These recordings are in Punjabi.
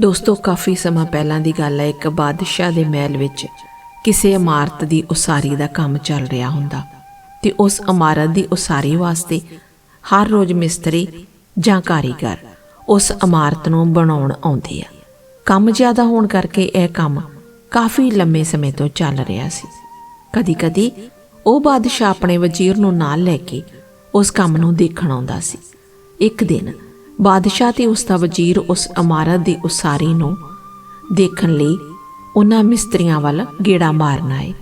ਦੋਸਤੋ, ਕਾਫੀ ਸਮਾਂ ਪਹਿਲਾਂ ਦੀ ਗੱਲ ਹੈ, ਇੱਕ ਬਾਦਸ਼ਾਹ ਦੇ ਮਹਿਲ ਵਿੱਚ ਕਿਸੇ ਇਮਾਰਤ ਦੀ ਉਸਾਰੀ ਦਾ ਕੰਮ ਚੱਲ ਰਿਹਾ ਹੁੰਦਾ ਤੇ ਉਸ ਇਮਾਰਤ ਦੀ ਉਸਾਰੀ ਵਾਸਤੇ ਹਰ ਰੋਜ਼ ਮਿਸਤਰੀ ਜਾਂ ਕਾਰੀਗਰ ਉਸ ਇਮਾਰਤ ਨੂੰ ਬਣਾਉਣ ਆਉਂਦੇ ਆ। ਕੰਮ ਜ਼ਿਆਦਾ ਹੋਣ ਕਰਕੇ ਇਹ ਕੰਮ ਕਾਫੀ ਲੰਮੇ ਸਮੇਂ ਤੋਂ ਚੱਲ ਰਿਹਾ ਸੀ। ਕਦੀ-ਕਦੀ ਉਹ ਬਾਦਸ਼ਾਹ ਆਪਣੇ ਵਜ਼ੀਰ ਨੂੰ ਨਾਲ ਲੈ ਕੇ ਉਸ ਕੰਮ ਨੂੰ ਦੇਖਣ ਆਉਂਦਾ ਸੀ। ਇੱਕ ਦਿਨ ਬਾਦਸ਼ਾਹ ਤੇ ਉਸ ਦਾ ਵਜ਼ੀਰ ਉਸ ਇਮਾਰਤ ਦੀ ਉਸਾਰੀ ਨੂੰ ਦੇਖਣ ਲਈ ਉਹਨਾਂ ਮਿਸਤਰੀਆਂ ਵੱਲ ਗੇੜਾ ਮਾਰਨ ਆਏ।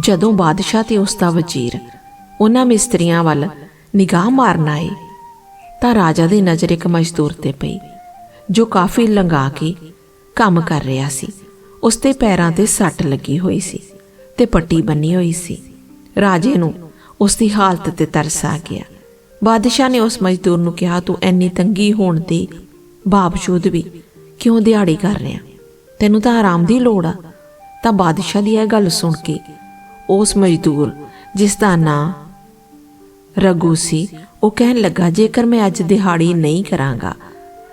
ਜਦੋਂ ਬਾਦਸ਼ਾਹ ਤੇ ਉਸ ਦਾ ਵਜ਼ੀਰ ਉਹਨਾਂ ਮਿਸਤਰੀਆਂ ਵੱਲ ਨਿਗਾਹ ਮਾਰਨ ਆਏ, ਤਾਂ ਰਾਜਾ ਦੀ ਨਜ਼ਰ ਇੱਕ ਮਜ਼ਦੂਰ ਤੇ ਪਈ, ਜੋ ਕਾਫੀ ਲੰਗਾ ਕੇ ਕੰਮ ਕਰ ਰਿਹਾ ਸੀ। ਉਸ ਦੇ ਪੈਰਾਂ ਤੇ ਸੱਟ ਲੱਗੀ ਹੋਈ ਸੀ ਤੇ ਪੱਟੀ ਬੰਨੀ ਹੋਈ ਸੀ। ਰਾਜੇ ਨੂੰ ਉਸ ਦੀ ਹਾਲਤ ਤੇ ਤਰਸ ਆ ਗਿਆ। ਬਾਦਸ਼ਾਹ ਨੇ ਉਸ ਮਜ਼ਦੂਰ ਨੂੰ ਕਿਹਾ, ਤੂੰ ਐਨੀ ਤੰਗੀ ਹੋਣ ਦੇ ਬਾਵਜੂਦ ਵੀ ਕਿਉਂ ਦਿਹਾੜੀ ਕਰ ਰਿਹਾ? ਤੈਨੂੰ ਤਾਂ ਆਰਾਮ ਦੀ ਲੋੜ ਆ। ਤਾਂ ਬਾਦਸ਼ਾਹ ਦੀ ਇਹ ਗੱਲ ਸੁਣ ਕੇ ਉਸ ਮਜ਼ਦੂਰ, ਜਿਸ ਦਾ ਨਾਂ ਰਗੂ ਸੀ, ਉਹ ਕਹਿਣ ਲੱਗਾ, ਜੇਕਰ ਮੈਂ ਅੱਜ ਦਿਹਾੜੀ ਨਹੀਂ ਕਰਾਂਗਾ,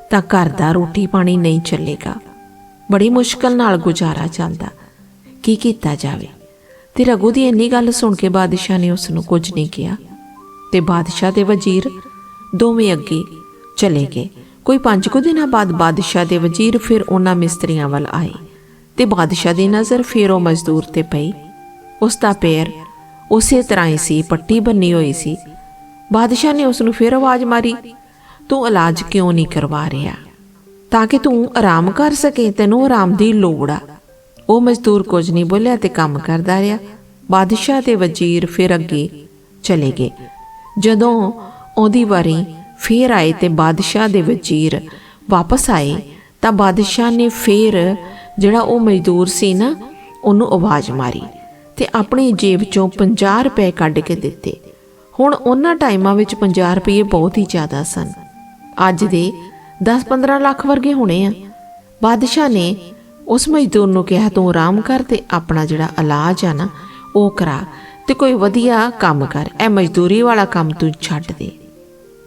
ਤਾਂ ਘਰ ਦਾ ਰੋਟੀ ਪਾਣੀ ਨਹੀਂ ਚੱਲੇਗਾ। ਬੜੀ ਮੁਸ਼ਕਲ ਨਾਲ ਗੁਜ਼ਾਰਾ ਚੱਲਦਾ। ਕੀ ਕੀਤਾ ਜਾਵੇ? ਤੇ ਰਗੂ ਦੀ ਇੰਨੀ ਗੱਲ ਸੁਣ ਕੇ ਬਾਦਸ਼ਾਹ ਨੇ ਉਸ ਨੂੰ ਕੁਝ ਨਹੀਂ ਕਿਹਾ। ਤੇ ਬਾਦਸ਼ਾਹ ਦੇ ਵਜ਼ੀਰ ਦੋਵੇਂ ਅੱਗੇ ਚਲੇ ਗਏ। ਕੋਈ ਪੰਜ ਕੁ ਦਿਨਾਂ ਬਾਅਦ ਬਾਦਸ਼ਾਹ ਦੇ ਵਜ਼ੀਰ ਫਿਰ ਉਹਨਾਂ ਮਿਸਤਰੀਆਂ ਵੱਲ ਆਏ ਤੇ ਬਾਦਸ਼ਾਹ ਦੀ ਨਜ਼ਰ ਫਿਰ ਉਹ ਮਜ਼ਦੂਰ ਤੇ ਪਈ। ਉਸ ਦਾ ਪੈਰ ਉਸੇ ਤਰ੍ਹਾਂ ਹੀ ਸੀ, ਪੱਟੀ ਬੰਨੀ ਹੋਈ ਸੀ। ਬਾਦਸ਼ਾਹ ਨੇ ਉਸ ਨੂੰ ਫਿਰ ਆਵਾਜ਼ ਮਾਰੀ, ਤੂੰ ਇਲਾਜ ਕਿਉਂ ਨਹੀਂ ਕਰਵਾ ਰਿਹਾ? ਤਾਂ ਕਿ ਤੂੰ ਆਰਾਮ ਕਰ ਸਕੇ, ਤੈਨੂੰ ਆਰਾਮ ਦੀ ਲੋੜ ਆ। ਉਹ ਮਜ਼ਦੂਰ ਕੁਝ ਨਹੀਂ ਬੋਲਿਆ ਤੇ ਕੰਮ ਕਰਦਾ ਰਿਹਾ। ਬਾਦਸ਼ਾਹ ਤੇ ਵਜ਼ੀਰ ਫਿਰ ਅੱਗੇ ਚਲੇ ਗਏ। ਜਦੋਂ ਉਹਦੀ ਵਾਰੀ ਫੇਰ ਆਏ ਤੇ ਬਾਦਸ਼ਾਹ ਦੇ ਵਜ਼ੀਰ ਵਾਪਸ ਆਏ, ਤਾਂ ਬਾਦਸ਼ਾਹ ਨੇ ਫੇਰ ਜਿਹੜਾ ਉਹ ਮਜ਼ਦੂਰ ਸੀ ਨਾ, ਉਹਨੂੰ ਆਵਾਜ਼ ਮਾਰੀ ਤੇ ਆਪਣੀ ਜੇਬ ਚੋਂ 50 ਰੁਪਏ ਕੱਢ ਕੇ ਦਿੱਤੇ। ਹੁਣ ਉਹਨਾਂ ਟਾਈਮਾਂ ਵਿੱਚ 50 ਰੁਪਏ ਬਹੁਤ ਹੀ ਜ਼ਿਆਦਾ ਸਨ। ਅੱਜ ਦੇ 10-15 ਲੱਖ ਵਰਗੇ ਹੋਣੇ ਆ। ਬਾਦਸ਼ਾਹ ਨੇ ਉਸ ਮਜ਼ਦੂਰ ਨੂੰ ਕਿਹਾ, ਤੂੰ ਆਰਾਮ ਕਰ ਤੇ ਆਪਣਾ ਜਿਹੜਾ ਇਲਾਜ ਆ ਨਾ, ਉਹ ਕਰਾ। ਤੇ ਕੋਈ ਵਧੀਆ ਕੰਮ ਕਰ। ਇਹ ਮਜ਼ਦੂਰੀ ਵਾਲਾ ਕੰਮ ਤੂੰ ਛੱਡ ਦੇ।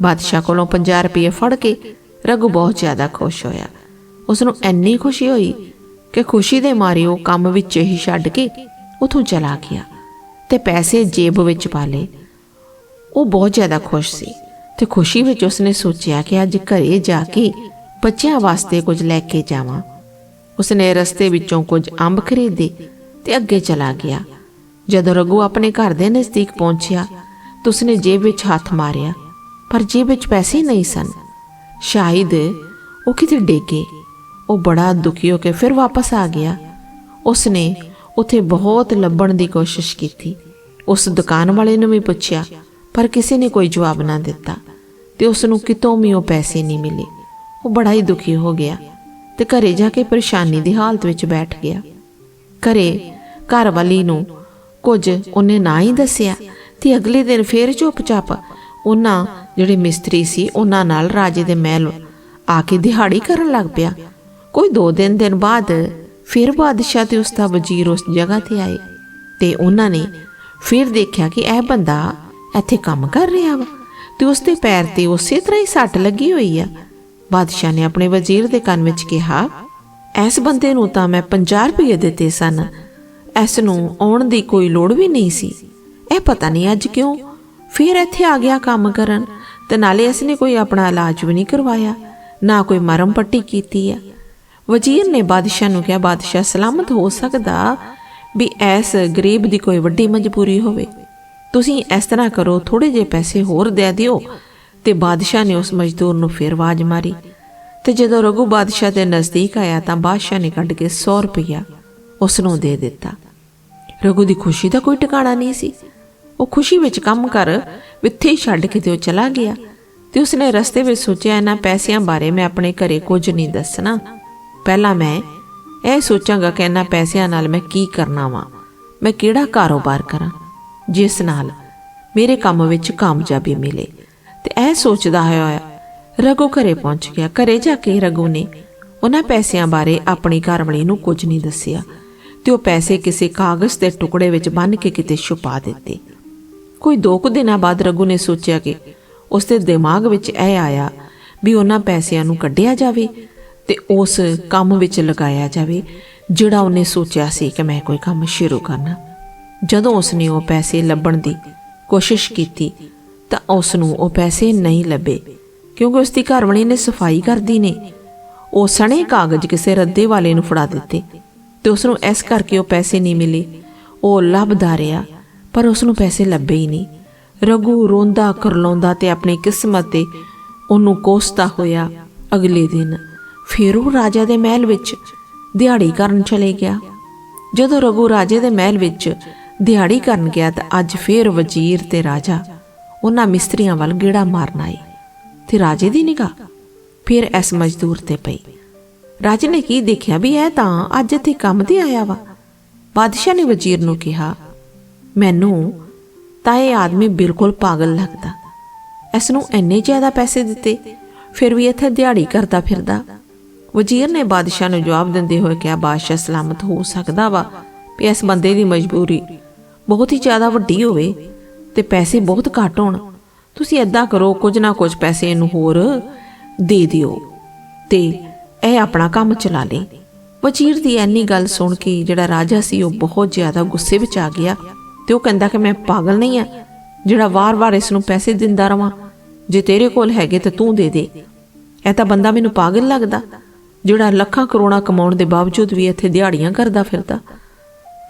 ਬਾਦਸ਼ਾਹ ਕੋਲੋਂ 50 ਰੁਪਏ ਫੜ ਕੇ ਰਘੂ ਬਹੁਤ ਜ਼ਿਆਦਾ ਖੁਸ਼ ਹੋਇਆ। ਉਸ ਨੂੰ ਇੰਨੀ ਖੁਸ਼ੀ ਹੋਈ ਕਿ ਖੁਸ਼ੀ ਦੇ ਮਾਰੇ ਉਹ ਕੰਮ ਵਿੱਚ ਹੀ ਛੱਡ ਕੇ ਉਥੋਂ ਚਲਾ ਗਿਆ ਤੇ ਪੈਸੇ ਜੇਬ ਵਿੱਚ ਪਾ ਲਏ। ਉਹ ਬਹੁਤ ਜ਼ਿਆਦਾ ਖੁਸ਼ ਸੀ ਤੇ ਖੁਸ਼ੀ ਵਿੱਚ ਉਸਨੇ ਸੋਚਿਆ ਕਿ ਅੱਜ ਘਰੇ ਜਾ ਕੇ ਬੱਚਿਆਂ ਵਾਸਤੇ ਕੁਝ ਲੈ ਕੇ ਜਾਵਾਂ। ਉਸਨੇ ਰਸਤੇ ਵਿੱਚੋਂ ਕੁਝ ਅੰਬ ਖਰੀਦੇ ਤੇ ਅੱਗੇ ਚਲਾ ਗਿਆ। ਜਦੋਂ ਰਘੂ ਆਪਣੇ ਘਰ ਦੇ ਨਜ਼ਦੀਕ ਪਹੁੰਚਿਆ, ਤਾਂ ਉਸਨੇ ਜੇਬ ਵਿੱਚ ਹੱਥ ਮਾਰਿਆ, ਪਰ ਜੇਬ ਵਿੱਚ ਪੈਸੇ ਨਹੀਂ ਸਨ। ਸ਼ਾਇਦ ਉਹ ਕਿਤੇ ਡੇਗੇ ਉਹ ਬੜਾ ਦੁਖੀ ਹੋ ਕੇ ਫਿਰ ਵਾਪਸ ਆ ਗਿਆ। ਉਸਨੇ ਉਥੇ ਬਹੁਤ ਲੱਭਣ ਦੀ ਕੋਸ਼ਿਸ਼ ਕੀਤੀ। ਉਸ ਦੁਕਾਨ ਵਾਲੇ ਨੂੰ ਵੀ ਪੁੱਛਿਆ, ਪਰ ਕਿਸੇ ਨੇ ਕੋਈ ਜਵਾਬ ਨਾ ਦਿੱਤਾ ਤੇ ਉਸ ਨੂੰ ਕਿਤੋਂ ਵੀ ਉਹ ਪੈਸੇ ਨਹੀਂ ਮਿਲੇ। ਉਹ ਬੜਾ ਹੀ ਦੁਖੀ ਹੋ ਗਿਆ ਤੇ ਘਰੇ ਜਾ ਕੇ ਪਰੇਸ਼ਾਨੀ ਦੀ ਹਾਲਤ ਵਿੱਚ ਬੈਠ ਗਿਆ। ਘਰੇ ਘਰ ਵਾਲੀ ਨੂੰ ਕੁਝ ਉਹਨੇ ਨਾ ਹੀ ਦੱਸਿਆ ਤੇ ਅਗਲੇ ਦਿਨ ਫੇਰ ਚੁੱਪਚਾਪ ਉਹਨਾਂ ਜਿਹੜੇ ਮਿਸਤਰੀ ਸੀ ਉਹਨਾਂ ਨਾਲ ਰਾਜੇ ਦੇ ਮਹਿਲ ਆ ਕੇ ਦਿਹਾੜੀ ਕਰਨ ਲੱਗ ਪਿਆ। ਕੋਈ ਦੋ ਦਿਨ ਦਿਨ ਬਾਅਦ ਫਿਰ ਬਾਦਸ਼ਾਹ ਤੇ ਉਸ ਦਾ ਵਜ਼ੀਰ ਉਸ ਜਗ੍ਹਾ ਤੇ ਆਏ ਤੇ ਉਹਨਾਂ ਨੇ ਫਿਰ ਦੇਖਿਆ ਕਿ ਇਹ ਬੰਦਾ ਇੱਥੇ ਕੰਮ ਕਰ ਰਿਹਾ ਵਾ ਤੇ ਉਸ ਦੇ ਪੈਰ ਤੇ ਉਸੇ ਤਰ੍ਹਾਂ ਹੀ ਸੱਟ ਲੱਗੀ ਹੋਈ ਆ। ਬਾਦਸ਼ਾਹ ਨੇ ਆਪਣੇ ਵਜ਼ੀਰ ਦੇ ਕੰਨ ਵਿੱਚ ਕਿਹਾ, ਇਸ ਬੰਦੇ ਨੂੰ ਤਾਂ ਮੈਂ 50 ਰੁਪਏ ਦਿੱਤੇ ਸਨ ਇਸ ਨੂੰ ਆਉਣ ਦੀ ਕੋਈ ਲੋੜ ਵੀ ਨਹੀਂ ਸੀ। ਇਹ ਪਤਾ ਨਹੀਂ ਅੱਜ ਕਿਉਂ ਫਿਰ ਇੱਥੇ ਆ ਗਿਆ ਕੰਮ ਕਰਨ ਤੇ ਨਾਲੇ ਇਸ ਨੇ ਕੋਈ ਆਪਣਾ ਇਲਾਜ ਵੀ ਨਹੀਂ ਕਰਵਾਇਆ, ਨਾ ਕੋਈ ਮਰਮ ਪੱਟੀ ਕੀਤੀ ਆ। ਵਜ਼ੀਰ ਨੇ ਬਾਦਸ਼ਾਹ ਨੂੰ ਕਿਹਾ, ਬਾਦਸ਼ਾਹ, ਸਲਾਮਤ ਹੋ ਸਕਦਾ ਵੀ ਐਸ ਗਰੀਬ ਦੀ ਕੋਈ ਵੱਡੀ ਮਜਬੂਰੀ ਹੋਵੇ। ਤੁਸੀਂ ਇਸ ਤਰ੍ਹਾਂ ਕਰੋ ਥੋੜੇ ਜਿਹੇ ਪੈਸੇ ਹੋਰ ਦੇ ਦਿਓ। ਤੇ ਬਾਦਸ਼ਾਹ ਨੇ ਉਸ ਮਜ਼ਦੂਰ ਨੂੰ ਫਿਰ ਆਵਾਜ਼ ਮਾਰੀ। ਤੇ ਜਦੋਂ ਰਘੂ ਬਾਦਸ਼ਾਹ ਦੇ ਨਜ਼ਦੀਕ ਆਇਆ ਤਾਂ ਬਾਦਸ਼ਾਹ ਨੇ ਕੱਢ ਕੇ 100 ਰੁਪਇਆ ਉਸ ਨੂੰ ਦੇ ਦਿੱਤਾ। ਰਘੂ ਦੀ ਖੁਸ਼ੀ ਦਾ ਕੋਈ ਟਿਕਾਣਾ ਨਹੀਂ ਸੀ। ਉਹ ਖੁਸ਼ੀ ਵਿੱਚ ਕੰਮ ਕਰ ਵਿੱਥੇ ਹੀ ਛੱਡ ਕੇ ਤੇ ਉਹ ਚਲਾ ਗਿਆ। ਤੇ ਉਸਨੇ ਰਸਤੇ ਵਿੱਚ ਸੋਚਿਆ ਇਹਨਾਂ ਪੈਸਿਆਂ ਬਾਰੇ ਮੈਂ ਆਪਣੇ ਘਰੇ ਕੁਝ ਨਹੀਂ ਦੱਸਣਾ। ਪਹਿਲਾਂ ਮੈਂ ਇਹ ਸੋਚਾਂਗਾ ਕਿ ਇਹਨਾਂ ਪੈਸਿਆਂ ਨਾਲ ਮੈਂ ਕੀ ਕਰਨਾ ਵਾਂ। ਮੈਂ ਕਿਹੜਾ ਕਾਰੋਬਾਰ ਕਰਾਂ? ਜਿਸ ਨਾਲ ਮੇਰੇ ਕੰਮ ਵਿੱਚ ਕਾਮਯਾਬੀ ਮਿਲੇ। ਤੇ ਇਹ ਸੋਚਦਾ ਹੋਇਆ ਰਘੂ ਘਰੇ ਪਹੁੰਚ ਗਿਆ। ਘਰੇ ਜਾ ਕੇ ਰਘੂ ਨੇ ਉਹਨਾਂ ਪੈਸਿਆਂ ਬਾਰੇ ਆਪਣੀ ਘਰਵਾਲੀ ਨੂੰ ਕੁਝ ਨਹੀਂ ਦੱਸਿਆ। ਤੇ ਉਹ ਪੈਸੇ ਕਿਸੇ ਕਾਗਜ਼ ਦੇ ਟੁਕੜੇ ਵਿੱਚ ਬੰਨ੍ਹ ਕੇ ਕਿਤੇ ਛੁਪਾ ਦਿੱਤੇ। ਕੋਈ ਦੋ ਕੁ ਦਿਨਾਂ ਬਾਅਦ ਰਘੂ ਨੇ ਸੋਚਿਆ ਕਿ ਉਸ ਦੇ ਦਿਮਾਗ ਵਿੱਚ ਇਹ ਆਇਆ ਵੀ ਉਹਨਾਂ ਪੈਸਿਆਂ ਨੂੰ ਕੱਢਿਆ ਜਾਵੇ ਤੇ ਉਸ ਕੰਮ ਵਿੱਚ ਲਗਾਇਆ ਜਾਵੇ, ਜਿਹੜਾ ਉਹਨੇ ਸੋਚਿਆ ਸੀ ਕਿ ਮੈਂ ਕੋਈ ਕੰਮ ਸ਼ੁਰੂ ਕਰਨਾ। ਜਦੋਂ ਉਸਨੇ ਉਹ ਪੈਸੇ ਲੱਭਣ ਦੀ ਕੋਸ਼ਿਸ਼ ਕੀਤੀ, ਤਾਂ ਉਸ ਨੂੰ ਉਹ ਪੈਸੇ ਨਹੀਂ ਲੱਭੇ, ਕਿਉਂਕਿ ਉਸ ਦੀ ਘਰਵਾਲੀ ਨੇ ਸਫ਼ਾਈ ਕਰਦੀ ਨੇ। ਉਹ ਸਣੇ ਕਾਗਜ਼ ਕਿਸੇ ਰੱਦੇ ਵਾਲੇ ਨੂੰ ਫੜਾ ਦਿੱਤੇ। ਤੇ ਉਸ ਨੂੰ ਇਸ ਕਰਕੇ ਉਹ ਪੈਸੇ ਨਹੀਂ ਮਿਲੇ। ਉਹ ਲੱਭਦਾ ਰਿਹਾ, ਪਰ ਉਸ ਨੂੰ ਪੈਸੇ ਲੱਭੇ ਹੀ ਨਹੀਂ। ਰਘੂ ਰੋਂਦਾ ਕਰਲਾਉਂਦਾ ਤੇ ਆਪਣੀ ਕਿਸਮਤ ਤੇ ਉਹਨੂੰ ਕੋਸਤਾ ਹੋਇਆ ਅਗਲੇ ਦਿਨ। ਫਿਰ ਉਹ ਰਾਜਾ ਦੇ ਮਹਿਲ ਵਿੱਚ ਦਿਹਾੜੀ ਕਰਨ ਚਲੇ ਗਿਆ। ਜਦੋਂ ਰਘੂ ਰਾਜੇ ਦੇ ਮਹਿਲ ਵਿੱਚ ਦਿਹਾੜੀ ਕਰਨ ਗਿਆ ਤਾਂ ਅੱਜ ਫੇਰ ਵਜ਼ੀਰ ਤੇ ਰਾਜਾ ਉਹਨਾਂ ਮਿਸਤਰੀਆਂ ਵੱਲ ਗੇੜਾ ਮਾਰਨ ਆਏ ਤੇ ਰਾਜੇ ਦੀ ਨਿਗਾਹ ਫਿਰ ਇਸ ਮਜ਼ਦੂਰ ਤੇ ਪਈ। ਰਾਜੇ ਨੇ ਕੀ ਦੇਖਿਆ ਵੀ ਇਹ ਤਾਂ ਅੱਜ ਇੱਥੇ ਕੰਮ ਤੇ ਆਇਆ ਵਾ। ਬਾਦਸ਼ਾਹ ਨੇ ਵਜ਼ੀਰ ਨੂੰ ਕਿਹਾ, ਮੈਨੂੰ ਤਾਂ ਇਹ ਆਦਮੀ ਬਿਲਕੁਲ ਪਾਗਲ ਲੱਗਦਾ। ਇਸ ਨੂੰ ਇੰਨੇ ਜ਼ਿਆਦਾ ਪੈਸੇ ਦਿੱਤੇ, ਫਿਰ ਵੀ ਇੱਥੇ ਦਿਹਾੜੀ ਕਰਦਾ ਫਿਰਦਾ। ਵਜ਼ੀਰ ਨੇ ਬਾਦਸ਼ਾਹ ਨੂੰ ਜਵਾਬ ਦਿੰਦੇ ਹੋਏ ਕਿਹਾ, ਬਾਦਸ਼ਾਹ, ਸਲਾਮਤ ਹੋ ਸਕਦਾ ਵਾ ਵੀ ਇਸ ਬੰਦੇ ਦੀ ਮਜਬੂਰੀ ਬਹੁਤ ਹੀ ਜ਼ਿਆਦਾ ਵੱਡੀ ਹੋਵੇ ਤੇ ਪੈਸੇ ਬਹੁਤ ਘੱਟ ਹੋਣ। ਤੁਸੀਂ ਏਦਾਂ ਕਰੋ, ਕੁਝ ਨਾ ਕੁਝ ਪੈਸੇ ਇਹਨੂੰ ਹੋਰ ਦੇ ਦਿਓ ਤੇ ਇਹ ਆਪਣਾ ਕੰਮ ਚਲਾ ਲੇ। ਵਜ਼ੀਰ ਦੀ ਐਨੀ ਗੱਲ ਸੁਣ ਕੇ ਜਿਹੜਾ ਰਾਜਾ ਸੀ, ਉਹ ਬਹੁਤ ਜ਼ਿਆਦਾ ਗੁੱਸੇ ਵਿੱਚ ਆ ਗਿਆ ਤੇ ਉਹ ਕਹਿੰਦਾ ਕਿ ਮੈਂ ਪਾਗਲ ਨਹੀਂ ਆ, ਜਿਹੜਾ ਵਾਰ-ਵਾਰ ਇਸ ਨੂੰ ਪੈਸੇ ਦਿੰਦਾ ਰਵਾਂ, ਜੇ ਤੇਰੇ ਕੋਲ ਹੈਗੇ ਤਾਂ ਤੂੰ ਦੇ ਦੇ। ਇਹ ਤਾਂ ਬੰਦਾ ਮੈਨੂੰ ਪਾਗਲ ਲੱਗਦਾ, ਜਿਹੜਾ ਲੱਖਾਂ ਕਰੋੜਾਂ ਕਮਾਉਣ ਦੇ ਬਾਵਜੂਦ ਵੀ ਇੱਥੇ ਦਿਹਾੜੀਆਂ ਕਰਦਾ ਫਿਰਦਾ।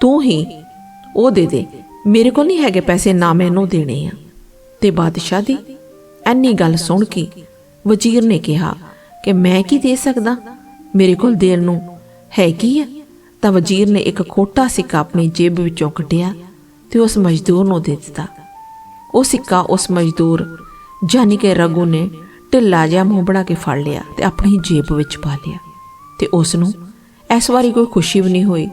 ਤੂੰ ਹੀ ਉਹ ਦੇ ਦੇ, ਮੇਰੇ ਕੋਲ ਨਹੀਂ ਹੈਗੇ ਪੈਸੇ, ਨਾ ਮੈਨੂੰ ਦੇਣੇ ਆ। ਤੇ ਬਾਦਸ਼ਾਹ ਦੀ ਐਨੀ ਗੱਲ ਸੁਣ ਕੇ ਵਜ਼ੀਰ ਨੇ ਕਿਹਾ ਕਿ ਮੈਂ ਕੀ ਦੇ ਸਕਦਾ? ਮੇਰੇ ਕੋਲ ਦੇਣ ਨੂੰ ਹੈ ਕੀ ਹੈ ਤਾਂ ਵਜ਼ੀਰ ਨੇ ਇੱਕ ਖੋਟਾ ਸਿੱਕਾ ਆਪਣੀ ਜੇਬ ਵਿੱਚੋਂ ਕੱਢਿਆ ਤੇ ਉਸ ਮਜ਼ਦੂਰ ਨੂੰ ਦੇ ਦਿੱਤਾ। ਉਹ ਸਿੱਕਾ ਉਸ ਮਜ਼ਦੂਰ ਜਾਨੀ ਕਿ ਰਗੂ ਨੇ ਢਿੱਲਾ ਜਿਹਾ ਮੂੰਹ ਬਣਾ ਕੇ ਫੜ ਲਿਆ ਤੇ ਆਪਣੀ ਜੇਬ ਵਿੱਚ ਪਾ ਲਿਆ ਤੇ ਉਸ ਨੂੰ ਇਸ ਵਾਰੀ ਕੋਈ ਖੁਸ਼ੀ ਵੀ ਨਹੀਂ ਹੋਈ।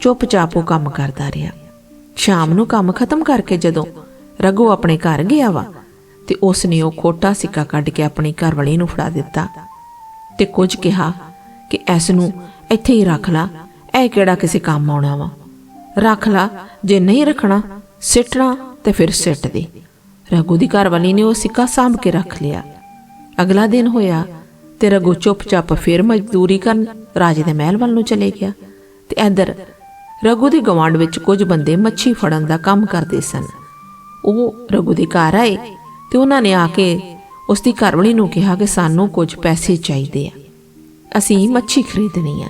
ਚੁੱਪਚਾਪ ਉਹ ਕੰਮ ਕਰਦਾ ਰਿਹਾ। ਸ਼ਾਮ ਨੂੰ ਕੰਮ ਖਤਮ ਕਰਕੇ ਜਦੋਂ ਰਗੂ ਆਪਣੇ ਘਰ ਗਿਆ ਵਾ ਤੇ ਉਸ ਨੇ ਉਹ ਖੋਟਾ ਸਿੱਕਾ ਕੱਢ ਕੇ ਆਪਣੀ ਘਰਵਾਲੀ ਨੂੰ ਫੜਾ ਦਿੱਤਾ। ਤੇ ਕੁਝ ਕਿਹਾ ਕਿ ਇਸ ਨੂੰ ਇੱਥੇ ਹੀ ਰੱਖ ਲਾ, ਇਹ ਕਿਹੜਾ ਕਿਸੇ ਕੰਮ ਆਉਣਾ ਵਾ? ਰੱਖ ਲਾ, ਜੇ ਨਹੀਂ ਰੱਖਣਾ, ਸਿੱਟਣਾ ਤੇ ਫਿਰ ਸਿੱਟ ਦੇ। ਰਘੂ ਦੀ ਘਰਵਾਲੀ ਨੇ ਉਹ ਸਿੱਕਾ ਸਾਂਭ ਕੇ ਰੱਖ ਲਿਆ। ਅਗਲਾ ਦਿਨ ਹੋਇਆ ਤੇ ਰਘੂ ਚੁੱਪਚਾਪ ਫਿਰ ਮਜ਼ਦੂਰੀ ਕਰਨ ਰਾਜੇ ਦੇ ਮਹਿਲ ਵੱਲ ਨੂੰ ਚਲੇ ਗਿਆ ਤੇ ਇੱਧਰ ਰਘੂ ਦੇ ਗਵਾਂਡ ਵਿੱਚ ਕੁਝ ਬੰਦੇ ਮੱਛੀ ਫੜਨ ਦਾ ਕੰਮ ਕਰਦੇ ਸਨ। ਉਹ ਰਘੂ ਦੇ ਘਰ ਆਏ ਤੇ ਉਹਨਾਂ ਨੇ ਆ ਕੇ ਉਸ ਦੀ ਘਰਵਾਲੀ ਨੂੰ ਕਿਹਾ ਕਿ ਸਾਨੂੰ ਕੁਝ ਪੈਸੇ ਚਾਹੀਦੇ ਆ। ਅਸੀਂ ਮੱਛੀ ਖਰੀਦਣੀ ਆ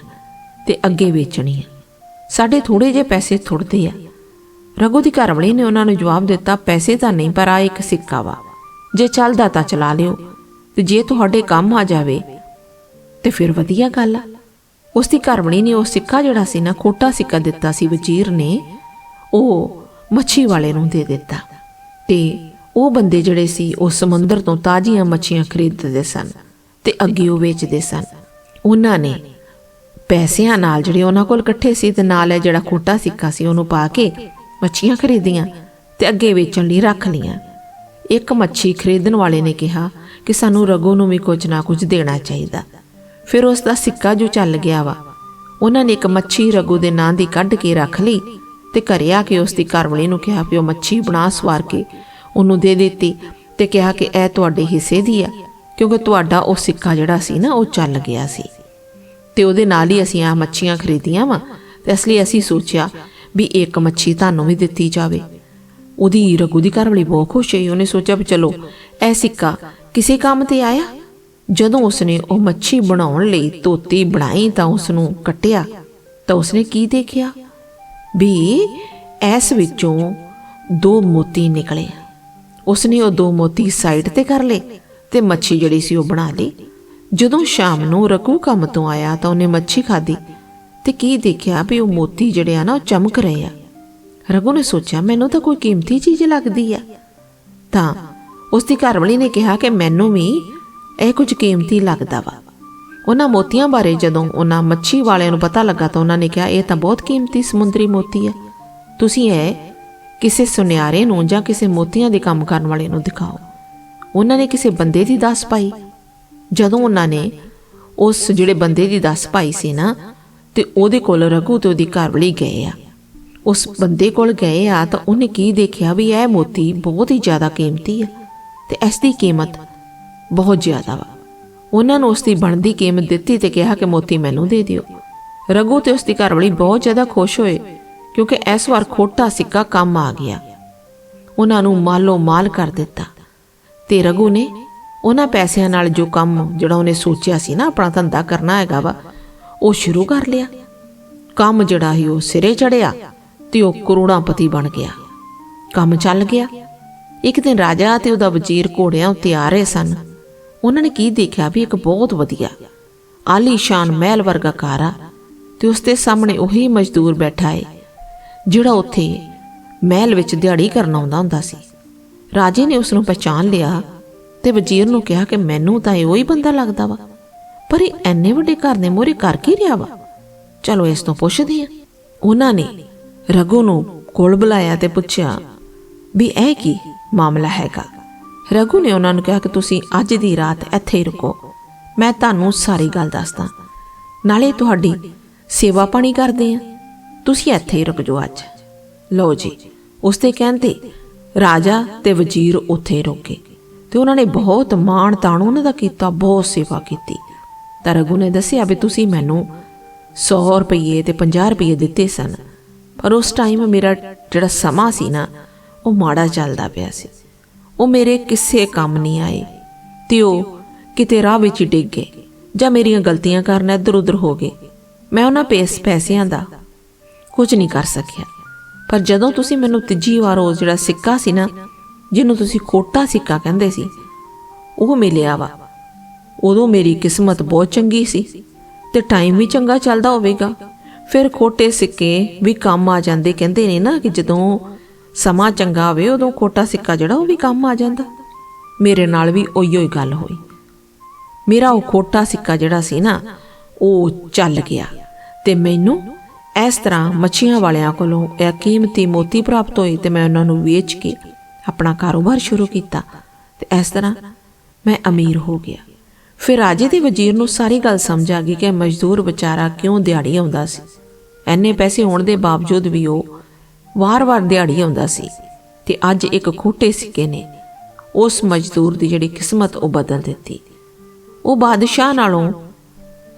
ਤੇ ਅੱਗੇ ਵੇਚਣੀ ਆ। ਸਾਡੇ ਥੋੜੇ ਜਿਹੇ ਪੈਸੇ ਥੁੜਦੇ ਆ। ਰਘੂ ਦੀ ਘਰਵਾਲੀ ਨੇ ਉਹਨਾਂ ਨੂੰ ਜਵਾਬ ਦਿੱਤਾ, ਪੈਸੇ ਤਾਂ ਨਹੀਂ, ਪਰ ਆ ਇੱਕ ਸਿੱਕਾ ਵਾ। ਜੇ ਚੱਲਦਾ ਤਾਂ ਚਲਾ ਲਿਓ ਤੇ ਜੇ ਤੁਹਾਡੇ ਕੰਮ ਆ ਜਾਵੇ ਤੇ ਫਿਰ ਵਧੀਆ ਗੱਲ ਆ। ਉਸ ਦੀ ਘਰਵਾਲੀ ਨੇ ਉਹ ਸਿੱਕਾ ਜਿਹੜਾ ਸੀ ਨਾ, ਖੋਟਾ ਸਿੱਕਾ ਦਿੱਤਾ ਸੀ, ਵਜ਼ੀਰ ਨੇ, ਉਹ ਮੱਛੀ ਵਾਲੇ ਨੂੰ ਦੇ ਦਿੱਤਾ ਤੇ ਉਹ ਬੰਦੇ ਜਿਹੜੇ ਸੀ, ਉਹ ਸਮੁੰਦਰ ਤੋਂ ਤਾਜ਼ੀਆਂ ਮੱਛੀਆਂ ਖਰੀਦਦੇ ਸਨ ਤੇ ਅੱਗੇ ਉਹ ਵੇਚਦੇ ਸਨ। ਉਹਨਾਂ ਨੇ ਪੈਸਿਆਂ ਨਾਲ ਜਿਹੜੇ ਉਹਨਾਂ ਕੋਲ ਇਕੱਠੇ ਸੀ ਤੇ ਨਾਲ ਇਹ ਜਿਹੜਾ ਖੋਟਾ ਸਿੱਕਾ ਸੀ, ਉਹਨੂੰ ਪਾ ਕੇ ਮੱਛੀਆਂ ਖਰੀਦੀਆਂ ਤੇ ਅੱਗੇ ਵੇਚਣ ਲਈ ਰੱਖ ਲੀਆਂ ਇੱਕ ਮੱਛੀ ਖਰੀਦਣ ਵਾਲੇ ਨੇ ਕਿਹਾ ਕਿ ਸਾਨੂੰ ਰਗੋ ਨੂੰ ਵੀ ਕੁਝ ਨਾ ਕੁਝ ਦੇਣਾ ਚਾਹੀਦਾ। ਫਿਰ ਉਸ ਦਾ ਸਿੱਕਾ ਜੋ ਚੱਲ ਗਿਆ ਵਾ, ਉਹਨਾਂ ਨੇ ਇੱਕ ਮੱਛੀ ਰਗੂ ਦੇ ਨਾਂ ਦੀ ਕੱਢ ਕੇ ਰੱਖ ਲਈ ਤੇ ਘਰੇ ਆ ਕੇ ਉਸ ਦੀ ਘਰਵਾਲੀ ਨੂੰ ਕਿਹਾ ਵੀ ਉਹ ਮੱਛੀ ਬਣਾ ਸਵਾਰ ਕੇ ਉਹਨੂੰ ਦੇ ਦਿੱਤੀ ਤੇ ਕਿਹਾ ਕਿ ਇਹ ਤੁਹਾਡੇ ਹਿੱਸੇ ਦੀ ਆ, ਕਿਉਂਕਿ ਤੁਹਾਡਾ ਉਹ ਸਿੱਕਾ ਜਿਹੜਾ ਸੀ ਨਾ, ਉਹ ਚੱਲ ਗਿਆ ਸੀ। ਤੇ ਉਹਦੇ ਨਾਲ ਹੀ ਅਸੀਂ ਆ ਮੱਛੀਆਂ ਖਰੀਦੀਆਂ ਵਾ। ਤੇ ਇਸ ਲਈ ਅਸੀਂ ਸੋਚਿਆ ਵੀ ਇੱਕ ਮੱਛੀ ਤੁਹਾਨੂੰ ਵੀ ਦਿੱਤੀ ਜਾਵੇ। ਉਹਦੀ ਰਗੂ ਦੀ ਘਰਵਾਲੀ ਬਹੁਤ ਖੁਸ਼ ਹੋਈ। ਉਹਨੇ ਸੋਚਿਆ ਵੀ ਚਲੋ, ਇਹ ਸਿੱਕਾ ਕਿਸੇ ਕੰਮ ਤੇ ਆਇਆ? ਜਦੋਂ ਉਸਨੇ ਉਹ ਮੱਛੀ ਬਣਾਉਣ ਲਈ ਤੋਤੀ ਬਣਾਈ ਤਾਂ ਉਸ ਨੂੰ ਕੱਟਿਆ। ਤਾਂ ਉਸਨੇ ਕੀ ਦੇਖਿਆ? ਵੀ ਇਸ ਵਿੱਚੋਂ ਦੋ ਮੋਤੀ ਨਿਕਲੇ ਉਸਨੇ ਉਹ ਦੋ ਮੋਤੀ ਸਾਈਡ ਤੇ ਕਰ ਲਏ ਤੇ ਮੱਛੀ ਜਿਹੜੀ ਸੀ ਉਹ ਬਣਾ ਲਈ। ਜਦੋਂ ਸ਼ਾਮ ਨੂੰ ਰਕੂ ਕੰਮ ਤੋਂ ਆਇਆ ਤਾਂ ਉਹਨੇ ਮੱਛੀ ਖਾਧੀ ਤੇ ਕੀ ਦੇਖਿਆ ਵੀ ਉਹ ਮੋਤੀ ਜਿਹੜੇ ਆ ਨਾ ਉਹ ਚਮਕ ਰਹੇ ਆ। ਰਘੂ ਨੇ ਸੋਚਿਆ, ਮੈਨੂੰ ਤਾਂ ਕੋਈ ਕੀਮਤੀ ਚੀਜ਼ ਲੱਗਦੀ ਆ। ਤਾਂ ਉਸ ਦੀ ਘਰਵਾਲੀ ਨੇ ਕਿਹਾ ਕਿ ਮੈਨੂੰ ਵੀ ਇਹ ਕੁਝ ਕੀਮਤੀ ਲੱਗਦਾ ਵਾ। ਉਹਨਾਂ ਮੋਤੀਆਂ ਬਾਰੇ ਜਦੋਂ ਉਹਨਾਂ ਮੱਛੀ ਵਾਲਿਆਂ ਨੂੰ ਪਤਾ ਲੱਗਾ ਤਾਂ ਉਹਨਾਂ ਨੇ ਕਿਹਾ, ਇਹ ਤਾਂ ਬਹੁਤ ਕੀਮਤੀ ਸਮੁੰਦਰੀ ਮੋਤੀ ਹੈ ਤੁਸੀਂ ਇਹ ਕਿਸੇ ਸੁਨਿਆਰੇ ਨੂੰ ਜਾਂ ਕਿਸੇ ਮੋਤੀਆਂ ਦੇ ਕੰਮ ਕਰਨ ਵਾਲੇ ਨੂੰ ਦਿਖਾਓ। ਉਹਨਾਂ ਨੇ ਕਿਸੇ ਬੰਦੇ ਦੀ ਦੱਸ ਪਾਈ। ਜਦੋਂ ਉਹਨਾਂ ਨੇ ਉਸ ਜਿਹੜੇ ਬੰਦੇ ਦੀ ਦੱਸ ਪਾਈ ਸੀ ਨਾ, ਤੇ ਉਹਦੇ ਕੋਲ ਰਘੂ ਤੇ ਉਹਦੀ ਘਰਵਾਲੀ ਗਏ ਆ। ਉਸ ਬੰਦੇ ਕੋਲ ਗਏ ਆ ਤਾਂ ਉਹਨੇ ਕੀ ਦੇਖਿਆ ਵੀ ਇਹ ਮੋਤੀ ਬਹੁਤ ਹੀ ਜ਼ਿਆਦਾ ਕੀਮਤੀ ਆ ਤੇ ਇਸ ਦੀ ਕੀਮਤ ਬਹੁਤ ਜ਼ਿਆਦਾ ਵਾ। ਉਹਨਾਂ ਨੂੰ ਉਸ ਦੀ ਬਣਦੀ ਕੀਮਤ ਦਿੱਤੀ ਤੇ ਕਿਹਾ ਕਿ ਮੋਤੀ ਮੈਨੂੰ ਦੇ ਦਿਓ। ਰਘੂ ਤੇ ਉਸ ਦੀ ਘਰਵਾਲੀ ਬਹੁਤ ਜ਼ਿਆਦਾ ਖੁਸ਼ ਹੋਏ। ਕਿਉਂਕਿ ਇਸ ਵਾਰ ਖੋਟਾ ਸਿੱਕਾ ਕੰਮ ਆ ਗਿਆ। ਉਹਨਾਂ ਨੂੰ ਮਾਲੋ ਮਾਲ ਕਰ ਦਿੱਤਾ। ਤੇ ਰਘੂ ਨੇ ਉਹਨਾਂ ਪੈਸਿਆਂ ਨਾਲ ਜੋ ਕੰਮ ਜਿਹੜਾ ਉਹਨੇ ਸੋਚਿਆ ਸੀ ਨਾ ਆਪਣਾ ਧੰਦਾ ਕਰਨਾ ਹੈਗਾ ਵਾ, ਉਹ ਸ਼ੁਰੂ ਕਰ ਲਿਆ। ਕੰਮ ਜਿਹੜਾ ਸੀ ਉਹ ਸਿਰੇ ਚੜਿਆ ਤੇ ਉਹ ਕਰੋੜਾਂਪਤੀ ਬਣ ਗਿਆ। ਕੰਮ ਚੱਲ ਗਿਆ। ਇੱਕ ਦਿਨ ਰਾਜਾ ਤੇ ਉਹਦਾ ਵਜ਼ੀਰ ਘੋੜਿਆਂ ਉੱਤੇ ਆ ਰਹੇ ਸਨ। ਉਹਨਾਂ ਨੇ ਕੀ ਦੇਖਿਆ ਵੀ ਇੱਕ ਬਹੁਤ ਵਧੀਆ, ਆਲੀਸ਼ਾਨ ਮਹਿਲ ਵਰਗਾ ਘਰ ਆ ਤੇ ਉਸ ਦੇ ਸਾਹਮਣੇ ਉਹੀ ਮਜ਼ਦੂਰ ਬੈਠਾ ਏ। ਜਿਹੜਾ ਉੱਥੇ ਮਹਿਲ ਵਿੱਚ ਦਿਹਾੜੀ ਕਰਨ ਆਉਂਦਾ ਹੁੰਦਾ ਸੀ। ਰਾਜੇ ਨੇ ਉਸ ਨੂੰ ਪਛਾਣ ਲਿਆ ਤੇ ਵਜ਼ੀਰ ਨੂੰ ਕਿਹਾ ਕਿ ਮੈਨੂੰ ਤਾਂ ਇਹੋ ਹੀ ਬੰਦਾ ਲੱਗਦਾ ਵਾ, ਪਰ ਇਹ ਐਨੇ ਵੱਡੇ ਘਰ ਦੇ ਮੋਰੇ ਕਰ ਕੀ ਰਿਹਾ ਵਾ? ਚਲੋ ਇਸ ਤੋਂ ਪੁੱਛਦੇ ਆ ਉਹਨਾਂ ਨੇ ਰਘੂ ਨੂੰ ਕੋਲ ਬੁਲਾਇਆ ਤੇ ਪੁੱਛਿਆ ਵੀ ਇਹ ਕੀ ਮਾਮਲਾ ਹੈਗਾ? ਰਘੂ ਨੇ ਉਹਨਾਂ ਨੂੰ ਕਿਹਾ ਕਿ ਤੁਸੀਂ ਅੱਜ ਦੀ ਰਾਤ ਇੱਥੇ ਹੀ ਰੁਕੋ। ਮੈਂ ਤੁਹਾਨੂੰ ਸਾਰੀ ਗੱਲ ਦੱਸਦਾ। ਨਾਲੇ ਤੁਹਾਡੀ ਸੇਵਾ ਪਾਣੀ ਕਰਦੇ ਆ ਤੁਸੀਂ ਇੱਥੇ ਹੀ ਰੁਕ ਜਾਓ ਅੱਜ। ਲਓ ਜੀ, ਉਸ ਤੇ ਕਹਿੰਦੇ, ਰਾਜਾ ਤੇ ਵਜ਼ੀਰ ਉੱਥੇ ਰੁਕੇ ਤੇ ਉਹਨਾਂ ਨੇ ਬਹੁਤ ਮਾਣ ਤਾਣ ਉਹਨਾਂ ਦਾ ਕੀਤਾ, ਬਹੁਤ ਸੇਵਾ ਕੀਤੀ। ਤਾਂ ਰਘੂ ਨੇ ਦੱਸਿਆ ਵੀ ਤੁਸੀਂ ਮੈਨੂੰ 100 ਰੁਪਏ ਤੇ 50 ਰੁਪਏ ਦਿੱਤੇ ਸਨ, ਪਰ ਉਸ ਟਾਈਮ ਮੇਰਾ ਜਿਹੜਾ ਸਮਾਂ ਸੀ ਨਾ, ਉਹ ਮਾੜਾ ਚੱਲਦਾ ਪਿਆ ਸੀ। ਉਹ ਮੇਰੇ ਕਿਸੇ ਕੰਮ ਨਹੀਂ ਆਏ। ਤੇ ਉਹ ਕਿਤੇ ਰਾਹ ਵਿੱਚ ਡਿੱਗ ਗਏ ਜਾਂ ਮੇਰੀਆਂ ਗਲਤੀਆਂ ਕਾਰਨ ਇੱਧਰ ਉੱਧਰ ਹੋ ਗਏ। ਮੈਂ ਉਹਨਾਂ ਪੇਸ ਪੈਸਿਆਂ ਦਾ ਕੁਝ ਨਹੀਂ ਕਰ ਸਕਿਆ। ਪਰ ਜਦੋਂ ਤੁਸੀਂ ਮੈਨੂੰ ਤੀਜੀ ਵਾਰ ਉਹ ਜਿਹੜਾ ਸਿੱਕਾ ਸੀ ਨਾ, ਜਿਹਨੂੰ ਤੁਸੀਂ ਖੋਟਾ ਸਿੱਕਾ ਕਹਿੰਦੇ ਸੀ, ਉਹ ਮਿਲਿਆ ਵਾ। ਉਦੋਂ ਮੇਰੀ ਕਿਸਮਤ ਬਹੁਤ ਚੰਗੀ ਸੀ ਤੇ ਟਾਈਮ ਵੀ ਚੰਗਾ ਚੱਲਦਾ ਹੋਵੇਗਾ। ਫਿਰ ਖੋਟੇ ਸਿੱਕੇ ਵੀ ਕੰਮ ਆ ਜਾਂਦੇ ਕਹਿੰਦੇ ਨੇ ਨਾ ਕਿ ਜਦੋਂ ਸਮਾਂ ਚੰਗਾ ਹੋਵੇ ਉਦੋਂ ਖੋਟਾ ਸਿੱਕਾ ਜਿਹੜਾ ਉਹ ਵੀ ਕੰਮ ਆ ਜਾਂਦਾ। ਮੇਰੇ ਨਾਲ ਵੀ ਉਹੀਓ ਹੀ ਗੱਲ ਹੋਈ। ਮੇਰਾ ਉਹ ਖੋਟਾ ਸਿੱਕਾ ਜਿਹੜਾ ਸੀ ਨਾ, ਉਹ ਚੱਲ ਗਿਆ ਤੇ ਮੈਨੂੰ ਇਸ ਤਰ੍ਹਾਂ ਮੱਛੀਆਂ ਵਾਲਿਆਂ ਕੋਲੋਂ ਇਹ ਕੀਮਤੀ ਮੋਤੀ ਪ੍ਰਾਪਤ ਹੋਏ ਤੇ ਮੈਂ ਉਹਨਾਂ ਨੂੰ ਵੇਚ ਕੇ ਆਪਣਾ ਕਾਰੋਬਾਰ ਸ਼ੁਰੂ ਕੀਤਾ ਤੇ ਇਸ ਤਰ੍ਹਾਂ ਮੈਂ ਅਮੀਰ ਹੋ ਗਿਆ। ਫਿਰ ਰਾਜੇ ਦੇ ਵਜ਼ੀਰ ਨੂੰ ਸਾਰੀ ਗੱਲ ਸਮਝ ਆ ਗਈ ਕਿ ਮਜ਼ਦੂਰ ਵਿਚਾਰਾ ਕਿਉਂ ਦਿਹਾੜੀ ਆਉਂਦਾ ਸੀ। ਐਨੇ ਪੈਸੇ ਹੋਣ ਦੇ ਬਾਵਜੂਦ ਵੀ ਉਹ ਵਾਰ-ਵਾਰ ਦਿਹਾੜੀ ਆਉਂਦਾ ਸੀ ਤੇ ਅੱਜ ਇੱਕ ਖੋਟੇ ਸਿੱਕੇ ਨੇ ਉਸ ਮਜ਼ਦੂਰ ਦੀ ਜਿਹੜੀ ਕਿਸਮਤ ਉਹ ਬਦਲ ਦਿੱਤੀ। ਉਹ ਬਾਦਸ਼ਾਹ ਨਾਲੋਂ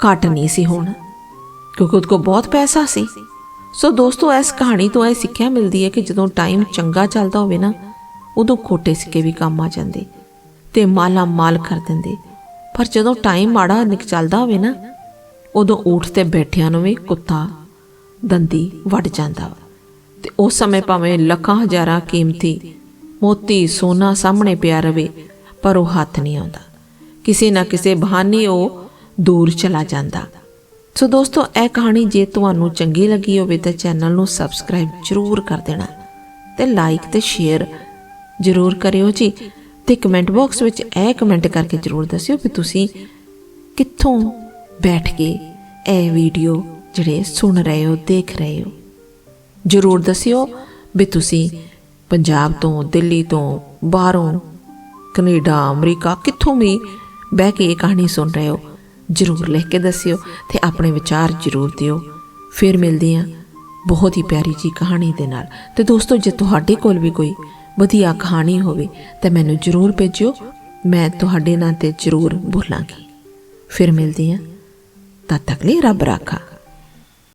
ਘੱਟ ਨਹੀਂ ਸੀ ਹੁਣ। ਕਿਉਂਕਿ ਉਹਦੇ ਕੋਲ ਬਹੁਤ ਪੈਸਾ ਸੀ। ਸੋ ਦੋਸਤੋ, ਇਸ ਕਹਾਣੀ ਤੋਂ ਇਹ ਸਿੱਖਿਆ ਮਿਲਦੀ ਹੈ ਕਿ ਜਦੋਂ ਟਾਈਮ ਚੰਗਾ ਚੱਲਦਾ ਹੋਵੇ ਨਾ, ਉਦੋਂ ਖੋਟੇ ਸਿੱਕੇ ਵੀ ਕੰਮ ਆ ਜਾਂਦੇ ਤੇ ਮਾਲਾ ਮਾਲ ਕਰ ਦਿੰਦੇ। ਪਰ ਜਦੋਂ ਟਾਈਮ ਮਾੜਾ ਨਿਕ ਚੱਲਦਾ ਹੋਵੇ ਨਾ, ਉਦੋਂ ਊਠ ਤੇ ਬੈਠਿਆਂ ਨੂੰ ਵੀ ਕੁੱਤਾ ਦੰਦੀ ਵੱਢ ਜਾਂਦਾ ਵਾ। ਤੇ ਉਸ ਸਮੇਂ ਭਾਵੇਂ ਲੱਖਾਂ ਹਜ਼ਾਰਾਂ ਕੀਮਤੀ ਮੋਤੀ ਸੋਨਾ ਸਾਹਮਣੇ ਪਿਆ ਰਵੇ, ਪਰ ਉਹ ਹੱਥ ਨਹੀਂ ਆਉਂਦਾ। ਕਿਸੇ ਨਾ ਕਿਸੇ ਬਹਾਨੇ ਉਹ ਦੂਰ ਚਲਾ ਜਾਂਦਾ। ਸੋ ਦੋਸਤੋ, ਇਹ ਕਹਾਣੀ ਜੇ ਤੁਹਾਨੂੰ ਚੰਗੀ ਲੱਗੀ ਹੋਵੇ ਤਾਂ ਚੈਨਲ ਨੂੰ ਸਬਸਕ੍ਰਾਈਬ ਜ਼ਰੂਰ ਕਰ ਦੇਣਾ ਤੇ ਲਾਈਕ ਤੇ ਸ਼ੇਅਰ ਜ਼ਰੂਰ ਕਰਿਓ ਜੀ ਤੇ ਕਮੈਂਟ ਬਾਕਸ ਵਿੱਚ ਇਹ ਕਮੈਂਟ ਕਰਕੇ ਜ਼ਰੂਰ ਦੱਸਿਓ ਵੀ ਤੁਸੀਂ ਕਿੱਥੋਂ ਬੈਠ ਕੇ ਇਹ ਵੀਡੀਓ ਜਿਹੜੇ ਸੁਣ ਰਹੇ ਹੋ, ਦੇਖ ਰਹੇ ਹੋ। ਜ਼ਰੂਰ ਦੱਸਿਓ ਵੀ ਤੁਸੀਂ ਪੰਜਾਬ ਤੋਂ, ਦਿੱਲੀ ਤੋਂ, ਬਾਹਰੋਂ, ਕੈਨੇਡਾ, ਅਮਰੀਕਾ ਕਿੱਥੋਂ ਵੀ ਬਹਿ ਕੇ ਇਹ ਕਹਾਣੀ ਸੁਣ ਰਹੇ ਹੋ। ਜ਼ਰੂਰ ਲਿਖ ਕੇ ਦੱਸਿਓ ਤੇ ਆਪਣੇ ਵਿਚਾਰ ਜ਼ਰੂਰ ਦਿਓ। ਫਿਰ ਮਿਲਦੇ ਹਾਂ ਬਹੁਤ ਹੀ ਪਿਆਰੀ ਜੀ ਕਹਾਣੀ ਦੇ ਨਾਲ। ਤੇ ਦੋਸਤੋ, ਜੇ ਤੁਹਾਡੇ ਕੋਲ ਵੀ ਕੋਈ ਵਧੀਆ ਕਹਾਣੀ ਹੋਵੇ, ਤਾਂ ਮੈਨੂੰ ਜ਼ਰੂਰ ਭੇਜਿਓ। ਮੈਂ ਤੁਹਾਡੇ ਨਾਂ ਤੇ ਜ਼ਰੂਰ ਬੋਲਾਂਗੀ। ਫਿਰ ਮਿਲਦੇ ਹਾਂ। ਤਦ ਤੱਕ ਲਈ ਰੱਬ ਰਾਖਾ।